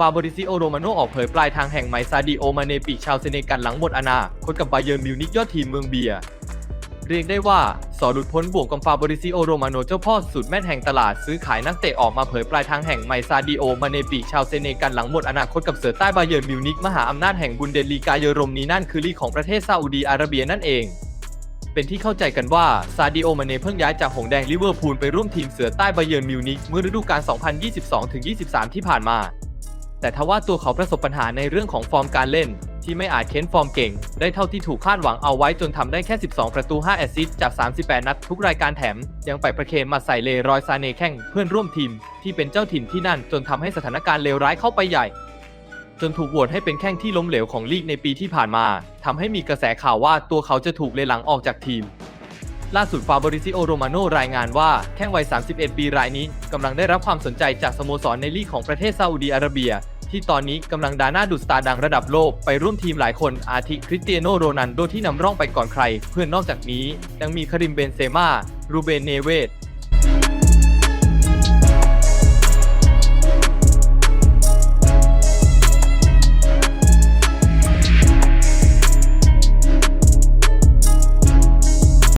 ฟาบริซิโอโรมาโนออกเผยปลายทางแห่งไมซาดิโอมาเนปีชาวเซเนกันหลังหมดอนาคตกับบาเยิร์นมิวนิกยอดทีมเมืองเบียร์เรียกได้ว่าสอหลุดพ้นบ่วงกำฟาบริซิโอโรมาโนเจ้าพ่อสุดแม่นแห่งตลาดซื้อขายนักเตะออกมาเผยปลายทางแห่งไมซาดิโอมาเนปีชาวเซเนกันหลังหมดอนาคตกับเสือใต้บาเยิร์นมิวนิกมหาอำนาจแห่งบุนเดลีกาเยอรมนีนั่นคือลีกของประเทศซาอุดีอาระเบียนั่นเองเป็นที่เข้าใจกันว่า ซาดิโอ มาเนเพิ่งย้ายจากหงแดงลิเวอร์พูลไปร่วมทีมเสือใต้บาเยิร์นมิวนิกเมื่อฤดูกาล 2022-23 ที่ผ่านมา แต่ทว่าตัวเขาประสบปัญหาในเรื่องของฟอร์มการเล่น ที่ไม่อาจเค้นฟอร์มเก่ง ได้เท่าที่ถูกคาดหวังเอาไว้จนทำได้แค่ 12 ประตู 5 แอสซิสต์จาก 38 นัดทุกรายการแถม ยังไปประเคนมาใส่เลรอยซาเนแข้งเพื่อนร่วมทีม ที่เป็นเจ้าถิ่นที่นั่นจนทำให้สถานการณ์เลวร้ายเข้าไปใหญ่จนถูกโหวตให้เป็นแข้งที่ล้มเหลวของลีกในปีที่ผ่านมาทำให้มีกระแสข่าวว่าตัวเขาจะถูกเลหลังออกจากทีม ล่าสุดฟาบริซิโอโรมาโนรายงานว่าแข้งวัย 31 ปีรายนี้กำลังได้รับความสนใจจากสโมสรในลีกของประเทศซาอุดีอาระเบีย ที่ตอนนี้กำลังดาหน้าดูดสตาร์ดังระดับโลกไปร่วมทีมหลายคนอาทิคริสเตียโนโรนัลโดที่นำร่องไปก่อนใคร เพื่อนนอกจากนี้ยังมีคาริมเบนเซม่ารูเบนเนเวต